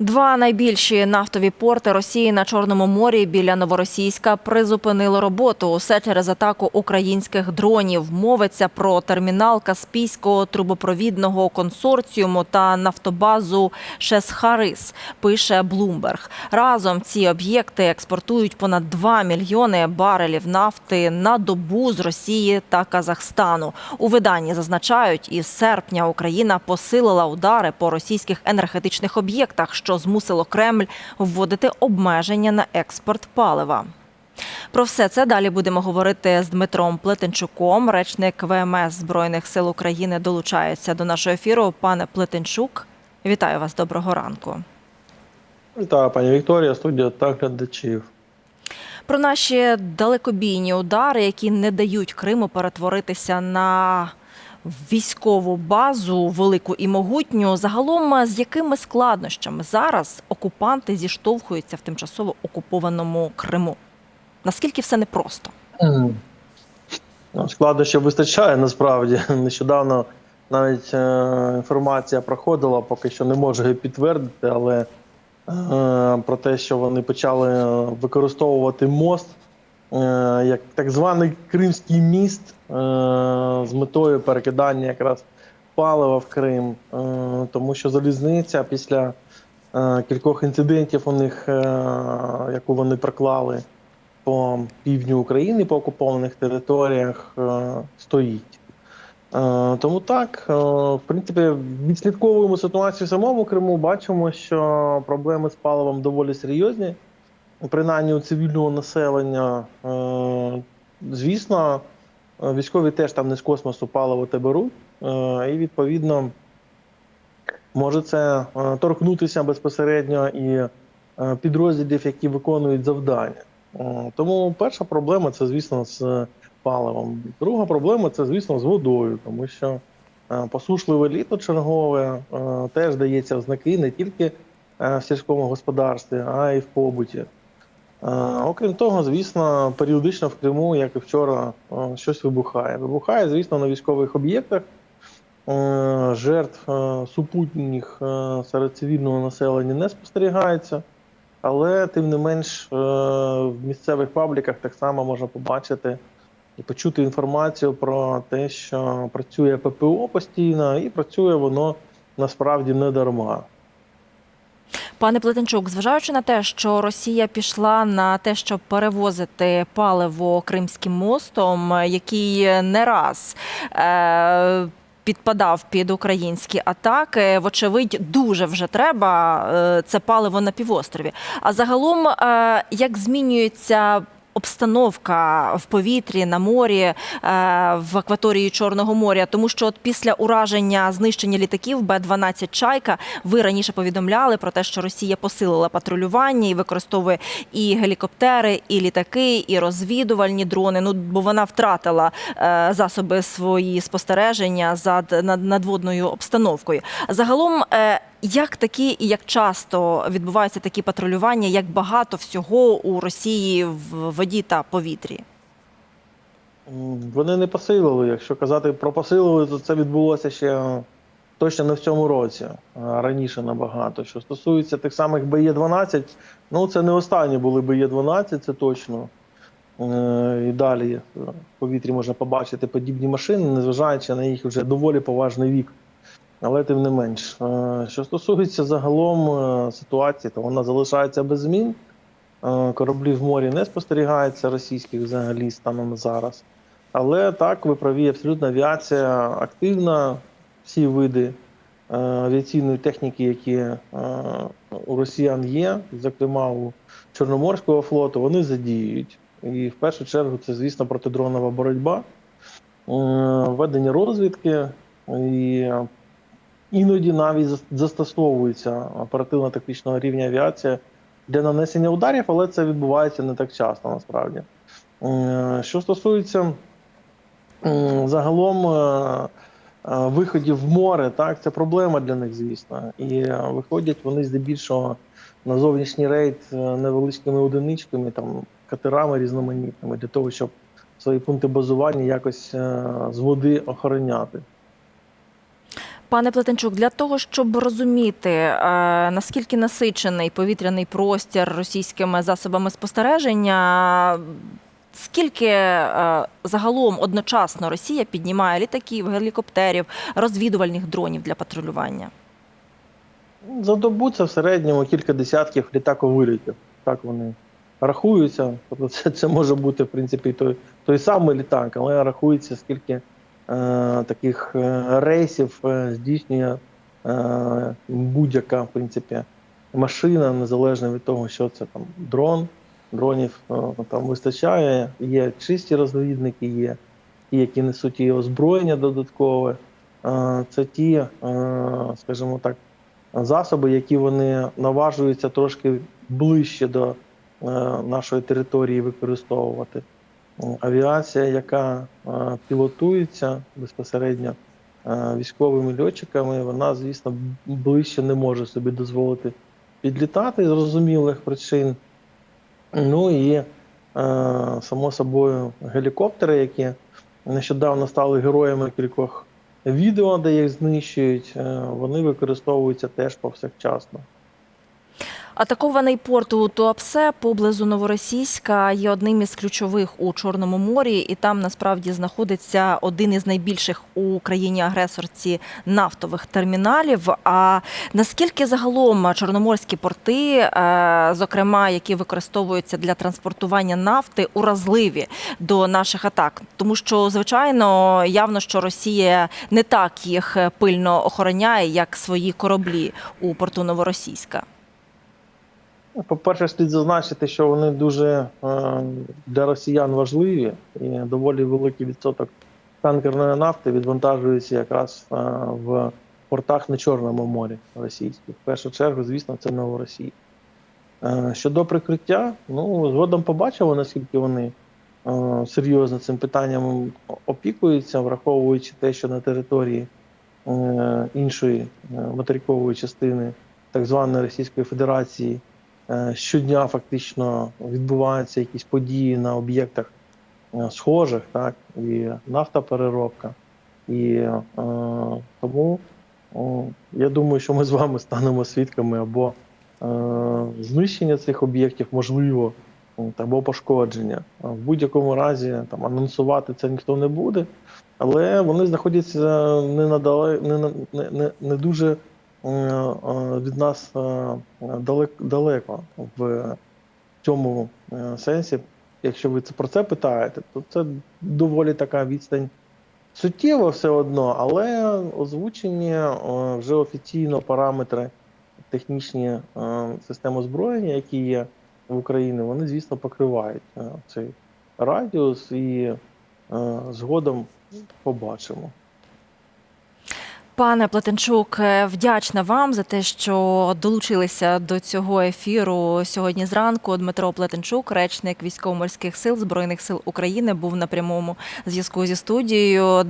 Два найбільші нафтові порти Росії на Чорному морі біля Новоросійська призупинили роботу. Усе через атаку українських дронів. Мовиться про термінал Каспійського трубопровідного консорціуму та нафтобазу Шесхарис. Пише Блумберг. Разом ці об'єкти експортують понад 2 мільйони барелів нафти на добу з Росії та Казахстану. У виданні зазначають, із серпня Україна посилила удари по російських енергетичних об'єктах, що змусило Кремль вводити обмеження на експорт палива. Про все це далі будемо говорити з Дмитром Плетенчуком. Речник ВМС Збройних сил України долучається до нашого ефіру. Пане Плетенчук, вітаю вас. Доброго ранку. Вітаю, пані Вікторія, студія та глядачів. Про наші далекобійні удари, які не дають Криму перетворитися на військову базу велику і могутню. Загалом з якими складнощами зараз окупанти зіштовхуються в тимчасово окупованому Криму? Наскільки все непросто? Ну, Складнощів вистачає насправді. Нещодавно навіть е, інформація проходила, поки що не можу її підтвердити, але е, про те, що вони почали використовувати мост е, як так званий Кримський міст е, з метою перекидання якраз палива в Крим, е, тому що залізниця після е, кількох інцидентів у них, е, яку вони проклали по півдню України, по окупованих територіях, е, стоїть. Е, Тому так, е, в принципі, відслідковуємо ситуацію в самому Криму, бачимо, що проблеми з паливом доволі серйозні, принаймні у цивільного населення. Е, Звісно, е, військові теж там не з космосу паливо те беруть, е, і відповідно може це торкнутися безпосередньо і підрозділів, які виконують завдання. Тому перша проблема це, звісно, з паливом. Друга проблема це, звісно, з водою, тому що посушливе літо чергове теж дається в не тільки в сільському господарстві, а й в побуті. Е, Окрім того, звісно, періодично в Криму, як і вчора, е, щось вибухає. Вибухає, звісно, на військових об'єктах. Е, Жертв супутніх серед цивільного населення не спостерігається. Але тим не менш в місцевих пабліках так само можна побачити і почути інформацію про те, що працює ППО постійно, і працює воно насправді не дарма. Пане Плетенчук, зважаючи на те, що Росія пішла на те, щоб перевозити паливо Кримським мостом, який не раз е, підпадав під українські атаки, вочевидь, дуже вже треба е, це паливо на півострові. А загалом, е, як змінюється обстановка в повітрі на морі е, в акваторії Чорного моря, тому що от після ураження знищення літаків Б-12 Чайка ви раніше повідомляли про те, що Росія посилила патрулювання і використовує і гелікоптери, і літаки, і розвідувальні дрони. Ну бо вона втратила е, засоби свої спостереження за над надводною обстановкою. Загалом. Як такі і як часто відбуваються такі патрулювання, як багато всього у Росії в воді та повітрі? Вони не посилили. Якщо казати про посилили, то це відбулося ще точно не в цьому році, раніше набагато. Що стосується тих самих БЄ-12, ну це не останні були БЄ-12, це точно. Е, І далі е, в повітрі можна побачити подібні машини, незважаючи на їх вже доволі поважний вік. Але тим не менш, Е, що стосується загалом е, ситуації, то вона залишається без змін. Е, Кораблів в морі не спостерігається російських взагалі станом зараз. Але так, ви праві, абсолютно авіація активна, всі види авіаційної техніки, які у росіян є, зокрема у Чорноморського флоту, вони задіюють. І в першу чергу це, звісно, протидронова боротьба, ведення розвідки і іноді навіть зас- застосовується оперативно-тактичного рівня авіація для нанесення ударів, але це відбувається не так часто насправді. Е, Що стосується загалом е, е, виходів в море, так, це проблема для них, звісно. І виходять вони здебільшого на зовнішній рейд невеличкими одиничками, там, катерами різноманітними, для того, щоб свої пункти базування якось з води охороняти. Пане Плетенчук, для того, щоб розуміти, е, наскільки насичений повітряний простір російськими засобами спостереження, скільки е, загалом одночасно Росія піднімає літаків, гелікоптерів, розвідувальних дронів для патрулювання? За добу це в середньому кілька десятків літаковилітів. Так вони рахуються. Тобто це, це може бути, в принципі, той, той самий літак, але рахується, скільки таких е, рейсів е, здійснює е, будь-яка, в принципі, машина, незалежно від того, що це там дрон. Дронів е, там вистачає, є чисті розвідники, є ті, які несуть і озброєння додаткове. Е, Це ті, е, скажімо так, засоби, які вони наважуються трошки ближче до е, нашої території використовувати. Авіація, яка е, пілотується безпосередньо е, військовими льотчиками, вона, звісно, ближче не може собі дозволити підлітати з зрозумілих причин. Ну і е, само собою гелікоптери, які нещодавно стали героями кількох відео, де їх знищують, вони використовуються теж повсякчасно. Атакований порт у Туапсе поблизу Новоросійська є одним із ключових у Чорному морі, і там насправді знаходиться один із найбільших у країні агресорці нафтових терміналів. А наскільки загалом чорноморські порти, е, зокрема, які використовуються для транспортування нафти, уразливі до наших атак? Тому що, звичайно, явно, що Росія не так їх пильно охороняє, як свої кораблі у порту Новоросійська. По-перше, слід зазначити, що вони дуже е, для росіян важливі, і доволі великий відсоток танкерної нафти відвантажується якраз е, в портах на Чорному морі російських. В першу чергу, звісно, це Новоросія. Е, щодо прикриття, ну згодом побачимо, наскільки вони серйозно цим питанням опікуються, враховуючи те, що на території іншої материкової частини так званої Російської Федерації. Е, Щодня фактично відбуваються якісь події на об'єктах е, схожих, так, і нафтопереробка. І е, тому о, я думаю, що ми з вами станемо свідками або е, знищення цих об'єктів, можливо, або пошкодження. В будь-якому разі там анонсувати це ніхто не буде, але вони знаходяться не надале, не, не, не, не дуже від нас е, далеко, в цьому е, сенсі. Якщо ви це про це питаєте, то це доволі така відстань суттєва все одно, але озвучені е, вже офіційно параметри технічні е, систем озброєння, які є в Україні, вони, звісно, покривають е, цей радіус і е, згодом побачимо. Пане Плетенчук, е, вдячна вам за те, що долучилися до цього ефіру сьогодні зранку. Дмитро Плетенчук, речник військово-морських сил збройних сил України, був на прямому зв'язку зі студією.